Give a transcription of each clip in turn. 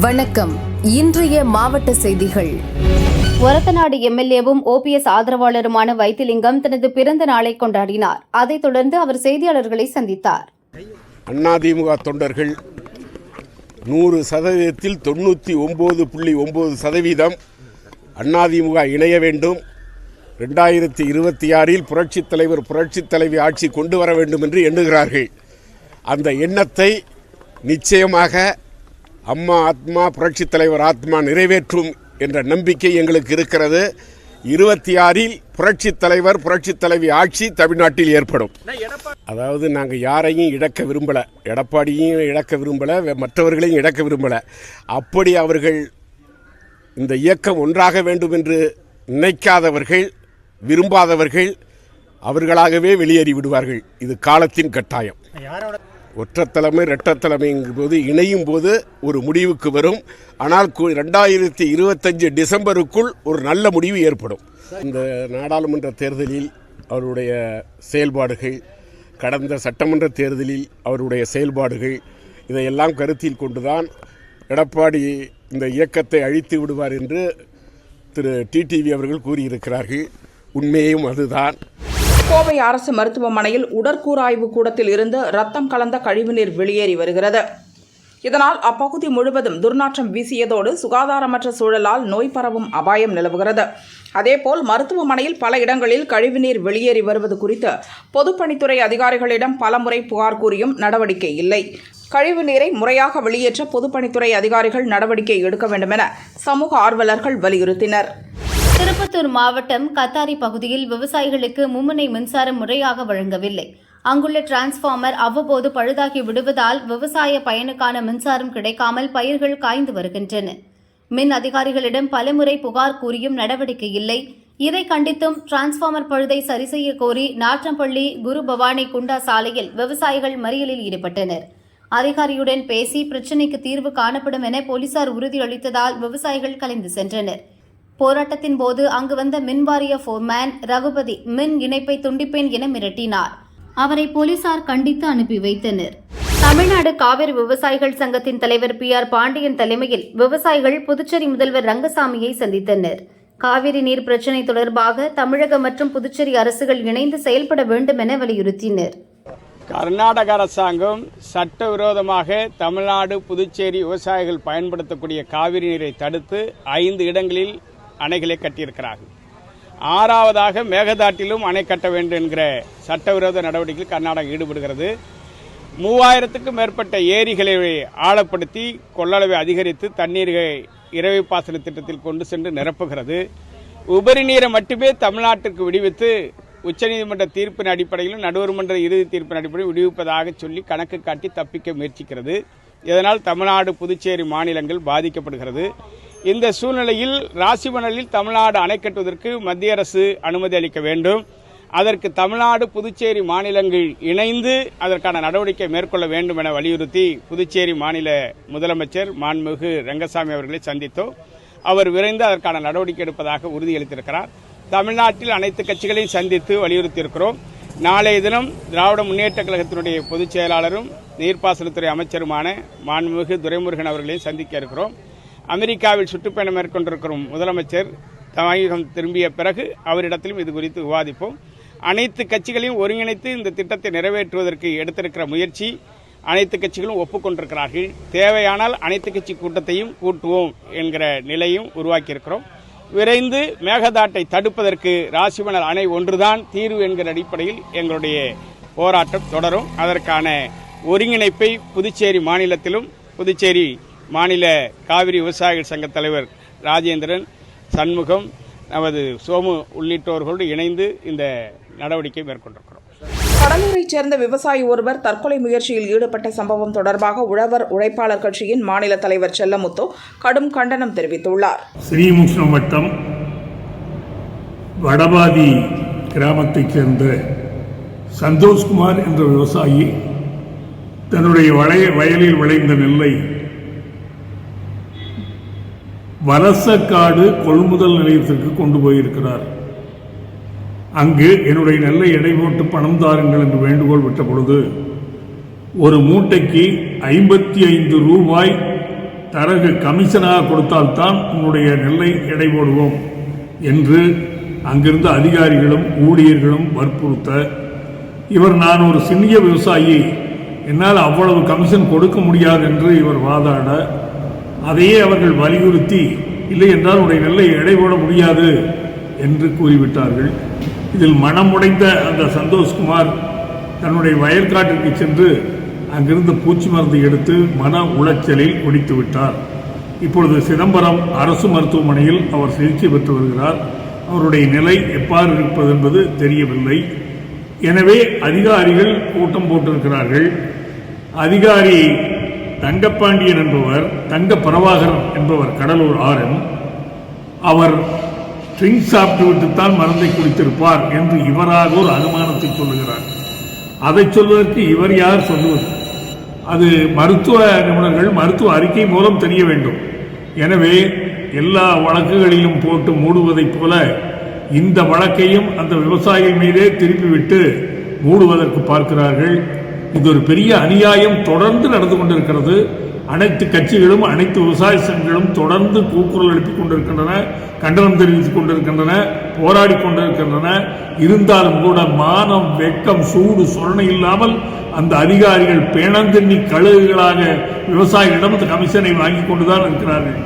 வணக்கம். இன்றைய மாவட்ட செய்திகள். ஒரத்தநாடு எம்எல்ஏவும் ஓபிஎஸ் ஆதரவாளருமான வைத்திலிங்கம் தனது பிறந்த நாளை கொண்டாடினார். அதைத் தொடர்ந்து அவர் செய்தியாளர்களை சந்தித்தார். அதிமுக தொண்டர்கள் நூறு சதவீதத்தில் தொண்ணூற்றி ஒம்பது புள்ளி ஒம்பது சதவீதம் அதிமுக இணைய வேண்டும். ரெண்டாயிரத்தி இருபத்தி ஆறில் புரட்சித் தலைவர் புரட்சித் தலைவி ஆட்சி கொண்டு வர வேண்டும் என்று எண்ணுகிறார்கள். அந்த எண்ணத்தை நிச்சயமாக அம்மா ஆத்மா புரட்சித் தலைவர் ஆத்மா நிறைவேற்றும் என்ற நம்பிக்கை எங்களுக்கு இருக்கிறது. இருபத்தி ஆறில் புரட்சித் தலைவர் புரட்சி தலைவி ஆட்சி தமிழ்நாட்டில் ஏற்படும். அதாவது நாங்கள் யாரையும் இழக்க விரும்பலை. எடப்பாடியும் இழக்க விரும்பலை மற்றவர்களையும் இழக்க விரும்பலை. அப்படி அவர்கள் இந்த இயக்கம் ஒன்றாக வேண்டும் என்று நினைக்காதவர்கள் விரும்பாதவர்கள் அவர்களாகவே வெளியேறி விடுவார்கள். இது காலத்தின் கட்டாயம். ஒற்றத்தலைமை இரட்டத்தலைமைங்கும் போது இணையும் போது ஒரு முடிவுக்கு வரும். ஆனால் ரெண்டாயிரத்தி இருபத்தஞ்சு டிசம்பருக்குள் ஒரு நல்ல முடிவு ஏற்படும். இந்த நாடாளுமன்ற தேர்தலில் அவருடைய செயல்பாடுகள் கடந்த சட்டமன்ற தேர்தலில் அவருடைய செயல்பாடுகள் இதையெல்லாம் கருத்தில் கொண்டுதான் எடப்பாடி இந்த இயக்கத்தை அழித்து விடுவார் என்று திரு டிடிவி அவர்கள் கூறியிருக்கிறார்கள். உண்மையும் அதுதான். கோவை அரசு மருத்துவமனையில் உடற்கூறாய்வு கூடத்தில் இருந்து ரத்தம் கலந்த கழிவுநீர் வெளியேறி வருகிறது. இதனால் அப்பகுதி முழுவதும் துர்நாற்றம் வீசியதோடு சுகாதாரமற்ற சூழலால் நோய் பரவும் அபாயம் நிலவுகிறது. அதேபோல் மருத்துவமனையில் பல இடங்களில் கழிவுநீர் வெளியேறி வருவது குறித்து பொதுப்பணித்துறை அதிகாரிகளிடம் பலமுறை புகார் கூறியும் நடவடிக்கை இல்லை. கழிவு நீரை முறையாக வெளியேற்ற பொதுப்பணித்துறை அதிகாரிகள் நடவடிக்கை எடுக்க வேண்டுமென சமூக ஆர்வலர்கள் வலியுறுத்தினர். திருப்பத்தூர் மாவட்டம் கத்தாரி பகுதியில் விவசாயிகளுக்கு மும்முனை மின்சாரம் முறையாக வழங்கவில்லை. அங்குள்ள டிரான்ஸ்பார்மர் அவ்வப்போது பழுதாகி விடுவதால் விவசாய பயனுக்கான மின்சாரம் கிடைக்காமல் பயிர்கள் காய்ந்து வருகின்றன. மின் அதிகாரிகளிடம் பலமுறை புகார் கூறியும் நடவடிக்கை இல்லை. இதை கண்டித்தும் டிரான்ஸ்பார்மர் பழுதை சரி செய்ய கோரி நாற்றம்பள்ளி குரு பவானி குண்டா சாலையில் விவசாயிகள் மறியலில் ஈடுபட்டனர். அதிகாரியுடன் பேசி பிரச்சினைக்கு தீர்வு காணப்படும் என போலீசார் உறுதியளித்ததால் விவசாயிகள் கலைந்து சென்றனர். போராட்டத்தின் போது அங்கு வந்த மின்வாரிய ஃபோர்மேன் ரகுபதி மின் இணைப்பை துண்டிப்பேன் என மிரட்டினார். அவரை போலீசார் கண்டித்து அனுப்பி வைத்தனர். தமிழ்நாடு காவிரி விவசாயிகள் சங்கத்தின் தலைவர் பி ஆர் பாண்டியன் தலைமையில் விவசாயிகள் புதுச்சேரி முதல்வர் ரங்கசாமியை சந்தித்தனர். காவிரி நீர் பிரச்சினை தொடர்பாக தமிழக மற்றும் புதுச்சேரி அரசுகள் இணைந்து செயல்பட வேண்டும் என வலியுறுத்தினர். கர்நாடக அரசாங்கம் சட்டவிரோதமாக தமிழ்நாடு புதுச்சேரி விவசாயிகள் பயன்படுத்தக்கூடிய காவிரி நீரை தடுத்து ஐந்து இடங்களில் அணைகளை கட்டியிருக்கிறார்கள். ஆறாவதாக மேகதாட்டிலும் அணை கட்ட வேண்டும் என்கிற சட்டவிரோத நடவடிக்கையில் கர்நாடகா ஈடுபடுகிறது. மூவாயிரத்துக்கும் மேற்பட்ட ஏரிகளை ஆழப்படுத்தி கொள்ளளவை அதிகரித்து தண்ணீரை இறவை பாசன திட்டத்தில் கொண்டு சென்று நிரப்புகிறது. உபரி நீரை மட்டுமே தமிழ்நாட்டிற்கு விடுவித்து உச்சநீதிமன்ற தீர்ப்பின் அடிப்படையிலும் நடுவர்மன்ற இறுதி தீர்ப்பின் அடிப்படையில் விடுவிப்பதாக சொல்லி கணக்கு காட்டி தப்பிக்க முயற்சிக்கிறது. இதனால் தமிழ்நாடு புதுச்சேரி மாநிலங்கள் பாதிக்கப்படுகிறது. இந்த சூழ்நிலையில் ராசிமணலில் தமிழ்நாடு அணை கட்டுவதற்கு மத்திய அரசு அனுமதி அளிக்க வேண்டும். அதற்கு தமிழ்நாடு புதுச்சேரி மாநிலங்கள் இணைந்து அதற்கான நடவடிக்கை மேற்கொள்ள வேண்டும் என வலியுறுத்தி புதுச்சேரி மாநில முதலமைச்சர் மாண்புமிகு ரங்கசாமி அவர்களை சந்தித்தோம். அவர் விரைந்து அதற்கான நடவடிக்கை எடுப்பதாக உறுதியளித்திருக்கிறார். தமிழ்நாட்டில் அனைத்து கட்சிகளையும் சந்தித்து வலியுறுத்தியிருக்கிறோம். நாளைய தினம் திராவிட முன்னேற்ற கழகத்தினுடைய பொதுச் செயலாளரும் நீர்ப்பாசனத்துறை அமைச்சருமான மாண்புமிகு துரைமுருகன் அவர்களையும் சந்திக்க இருக்கிறோம். அமெரிக்காவில் சுற்றுப்பயணம் மேற்கொண்டிருக்கும் முதலமைச்சர் தமிழகம் திரும்பிய பிறகு அவரிடத்திலும் இது குறித்து விவாதிப்போம். அனைத்து கட்சிகளையும் ஒருங்கிணைத்து இந்த திட்டத்தை நிறைவேற்றுவதற்கு எடுத்திருக்கிற முயற்சி அனைத்து கட்சிகளும் ஒப்புக்கொண்டிருக்கிறார்கள். தேவையானால் அனைத்து கட்சி கூட்டத்தையும் கூட்டுவோம் என்கிற நிலையும் உருவாக்கியிருக்கிறோம். விரைந்து மேகதாட்டை தடுப்பதற்கு ராசிமணல் அணை ஒன்றுதான் தீர்வு என்கிற அடிப்படையில் எங்களுடைய போராட்டம் தொடரும். அதற்கான ஒருங்கிணைப்பை புதுச்சேரி மாநிலத்திலும் புதுச்சேரி மாநில காவிரி விவசாயிகள் சங்க தலைவர் ராஜேந்திரன் சண்முகம் நமது சோமு உள்ளிட்டோர்களோடு இணைந்து இந்த நடவடிக்கை மேற்கொண்டிருக்கிறோம். கடலூரைச் சேர்ந்த விவசாயி ஒருவர் தற்கொலை முயற்சியில் ஈடுபட்ட சம்பவம் தொடர்பாக உழவர் உழைப்பாளர் கட்சியின் மாநில தலைவர் செல்லமுத்து கடும் கண்டனம் தெரிவித்துள்ளார். ஸ்ரீமுஷ்ணம் வட்டம் வடபாதி கிராமத்தைச் சேர்ந்த சந்தோஷ்குமார் என்ற விவசாயி தன்னுடைய வளைய வயலில் விளைந்த நெல்லை வலசக்காடு கொள்முதல் நிலையத்திற்கு கொண்டு போயிருக்கிறார். அங்கு என்னுடைய நெல்லை எடை போட்டு பணம் தாருங்கள் என்று வேண்டுகோள் விட்ட பொழுது ஒரு மூட்டைக்கு ஐம்பத்தி ஐந்து ரூபாய் தரகு கமிஷனாக கொடுத்தால்தான் உன்னுடைய நெல்லை எடை போடுவோம் என்று அங்கிருந்த அதிகாரிகளும் ஊழியர்களும் வற்புறுத்த இவர் நான் ஒரு சிறிய விவசாயி என்னால் அவ்வளவு கமிஷன் கொடுக்க முடியாது என்று இவர் வாதாட அதையே அவர்கள் வலியுறுத்தி இல்லை என்றால் உடைய நெல்லை எடை போட முடியாது என்று கூறிவிட்டார்கள். இதில் மனமுடைந்த அந்த சந்தோஷ்குமார் தன்னுடைய வயற்காட்டிற்கு சென்று அங்கிருந்து பூச்சி மருந்து எடுத்து மன உளைச்சலில் முடித்து விட்டார். இப்பொழுது சிதம்பரம் அரசு மருத்துவமனையில் அவர் சிகிச்சை பெற்று வருகிறார். அவருடைய நிலை எவ்வாறு இருப்பது என்பது தெரியவில்லை. எனவே அதிகாரிகள் கூட்டம் போட்டிருக்கிறார்கள். அதிகாரி தங்கப்பாண்டியன் என்பவர் தங்க பிரபாகரன் என்பவர் கடலூர் ஆரன் அவர் ட்ரிங்க் சாப்பிட்டு விட்டுத்தான் மருந்தை குடித்திருப்பார் என்று இவராக ஒரு அனுமானத்தை சொல்லுகிறார். அதை சொல்வதற்கு இவர் யார் சொல்லுவது அது மருத்துவ நிபுணர்கள் மருத்துவ அறிக்கை மூலம் தெரிய வேண்டும். எனவே எல்லா வழக்குகளிலும் போட்டு மூடுவதைப் போல இந்த வழக்கையும் அந்த விவசாயி மீதே திருப்பிவிட்டு மூடுவதற்கு பார்க்கிறார்கள். இது ஒரு பெரிய அநியாயம். தொடர்ந்து நடந்து கொண்டிருக்கிறது. அனைத்து கட்சிகளும் அனைத்து விவசாய சங்கங்களும் தொடர்ந்து கூக்குரல் எழுப்பிக் கொண்டிருக்கின்றன கண்டனம் தெரிவித்துக் கொண்டிருக்கின்றன போராடி கொண்டிருக்கின்றன. இருந்தாலும் கூட மானம் வெக்கம் சூடு சொரணை இல்லாமல் அந்த அதிகாரிகள் பேணந்தண்ணி கழுகுகளாக விவசாயிகளிடம் அந்த கமிஷனை வாங்கி கொண்டுதான் இருக்கிறார்கள்.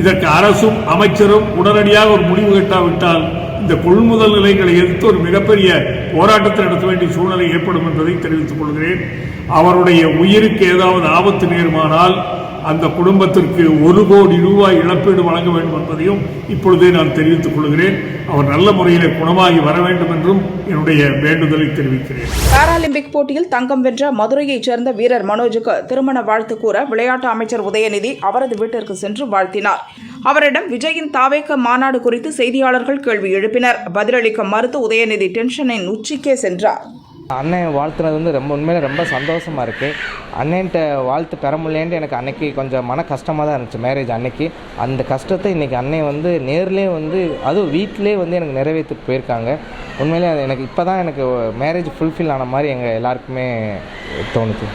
இதற்கு அரசும் அமைச்சரும் உடனடியாக ஒரு முடிவு கட்டாவிட்டால் இந்த கொள்முதல் நிலைகளை எதிர்த்து ஒரு மிகப்பெரிய போராட்டத்தை நடத்த வேண்டிய சூழ்நிலை ஏற்படும் என்பதை தெரிவித்துக் கொள்கிறேன். அவருடைய உயிருக்கு ஏதாவது ஆபத்து நேருமானால் அந்த குடும்பத்திற்கு ஒரு கோடி ரூபாய் இழப்பீடு வழங்க வேண்டும் என்பதையும் இப்பொழுதே நான் தெரிவித்துக் கொள்கிறேன். அவர் நல்ல முறையிலே குணமாகி வர வேண்டும் என்றும் என்னுடைய வேண்டுதலை தெரிவிக்கிறேன். பாராலிம்பிக் போட்டியில் தங்கம் வென்ற மதுரையைச் சேர்ந்த வீரர் மனோஜுக்கு திருமண வாழ்த்து கூற விளையாட்டு அமைச்சர் உதயநிதி அவரது வீட்டிற்கு சென்று வாழ்த்தினார். அவரிடம் விஜயின் தாவேக்க மாநாடு குறித்து செய்தியாளர்கள் கேள்வி எழுப்பினர். பதிலளிக்க மறுத்து உதயநிதி டென்ஷனின் உச்சிக்கே சென்றார். அண்ணன் வாழ்த்துனது வந்து ரொம்ப உண்மையில ரொம்ப சந்தோஷமாக இருக்குது அண்ணன்ட்ட வாழ்த்து பெற முடியலேன்ட்டு எனக்கு அன்னைக்கு கொஞ்சம் மன கஷ்டமாக தான் இருந்துச்சு மேரேஜ் அன்னைக்கு. அந்த கஷ்டத்தை இன்றைக்கி அண்ணன் வந்து நேர்லேயே வந்து அதுவும் வீட்டிலே வந்து எனக்கு நிறைவேற்றி போயிருக்காங்க. உண்மையிலே அது எனக்கு இப்போ தான் எனக்கு மேரேஜ் ஃபுல்ஃபில் ஆன மாதிரி எங்கள் எல்லாருக்குமே தோணுச்சு